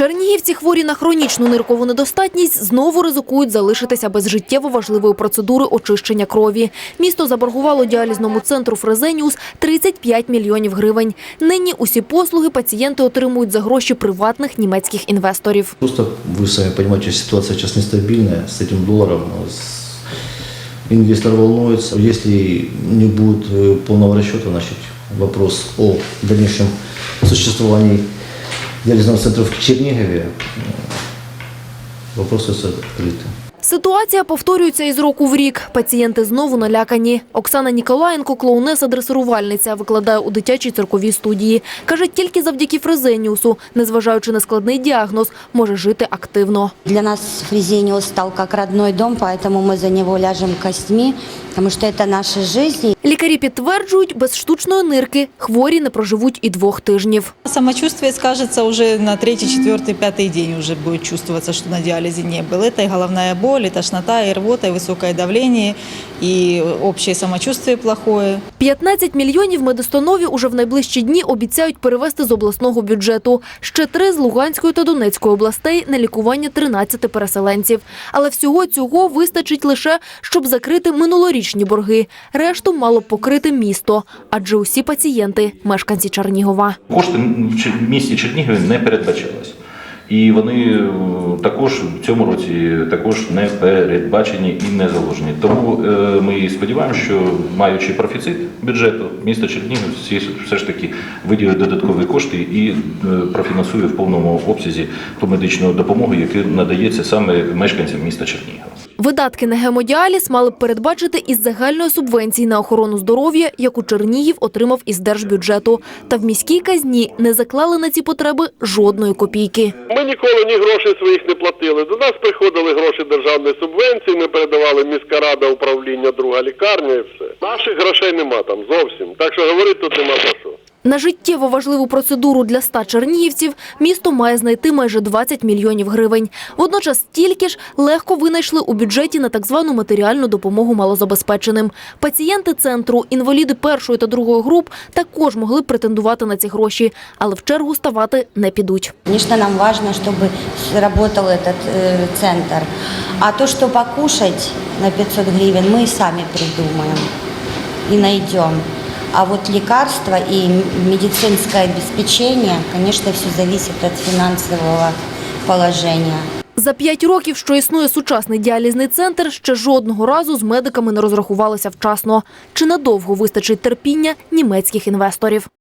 Чернігівці хворі на хронічну ниркову недостатність знову ризикують залишитися без життєво важливої процедури очищення крові. Місто заборгувало діалізному центру Фрезеніус 35 мільйонів гривень. Нині усі послуги пацієнти отримують за гроші приватних німецьких інвесторів. Просто вы сами понимаете, ситуация сейчас нестабильная с этим долларом. с- Инвестор волнуется. Если не будет э, полного расчета, значит вопрос о дальнейшем существовании диализного центра в Чернигове, э, вопрос остается открытым. Ситуація повторюється із року в рік. Пацієнти знову налякані. Оксана Ніколаєнко, клоунеса-дресирувальниця, викладає у дитячій цирковій студії. Каже, тільки завдяки Фрезеніусу, незважаючи на складний діагноз, може жити активно. Для нас Фрезениус стал как родной дом, поэтому мы за него ляжем костьми, потому что это наша жизнь. Лікарі підтверджують, без штучної нирки хворі не проживуть і двох тижнів. Самочувствие скажется уже на третий, четвертый, пятый день уже будет чувствоваться, что на диализе не был. Это и головная боль, и тошнота, и рвота, и высокое давление, и общее самочувствие плохое. 15 мільйонів медустанові уже в найближчі дні обіцяють перевести з обласного бюджету. Ще три з Луганської та Донецької областей на лікування 13 переселенців. Але всього цього вистачить лише, щоб закрити минулорічні борги. Решту мало б покрити місто, адже усі пацієнти – мешканці Чернігова. Кошти в місті Чернігові не передбачалось. І вони е, також в цьому році також не передбачені і не заложені. Тому е, ми сподіваємося, що маючи профіцит бюджету, місто Чернігів все ж таки виділить додаткові кошти і е, профінансує в повному обсязі ту медичну допомогу, яка надається саме мешканцям міста Чернігова. Видатки на гемодіаліз мали б передбачити із загальної субвенції на охорону здоров'я, яку Чернігів отримав із держбюджету. Та в міській казні не заклали на ці потреби жодної копійки. Ми ніколи ні грошей своїх не платили. До нас приходили гроші державної субвенції, ми передавали міська рада, управління, друга лікарня і все. Наших грошей нема там зовсім. Так що говорити тут нема про що. На життєво важливу процедуру для ста чернігівців місто має знайти майже 20 мільйонів гривень. Водночас стільки ж легко винайшли у бюджеті на так звану матеріальну допомогу малозабезпеченим. Пацієнти центру, інваліди першої та другої груп також могли б претендувати на ці гроші, але в чергу ставати не підуть. Конечно, нам важно, чтобы работал этот э, центр. А то, что покушать на 500 гривен, мы и сами придумаем и найдем. А вот лекарства и медицинское обеспечение, конечно, все зависит от финансового положения. За п'ять років, що існує сучасний діалізний центр, ще жодного разу з медиками не розрахувалися вчасно. Чи надовго вистачить терпіння німецьких інвесторів?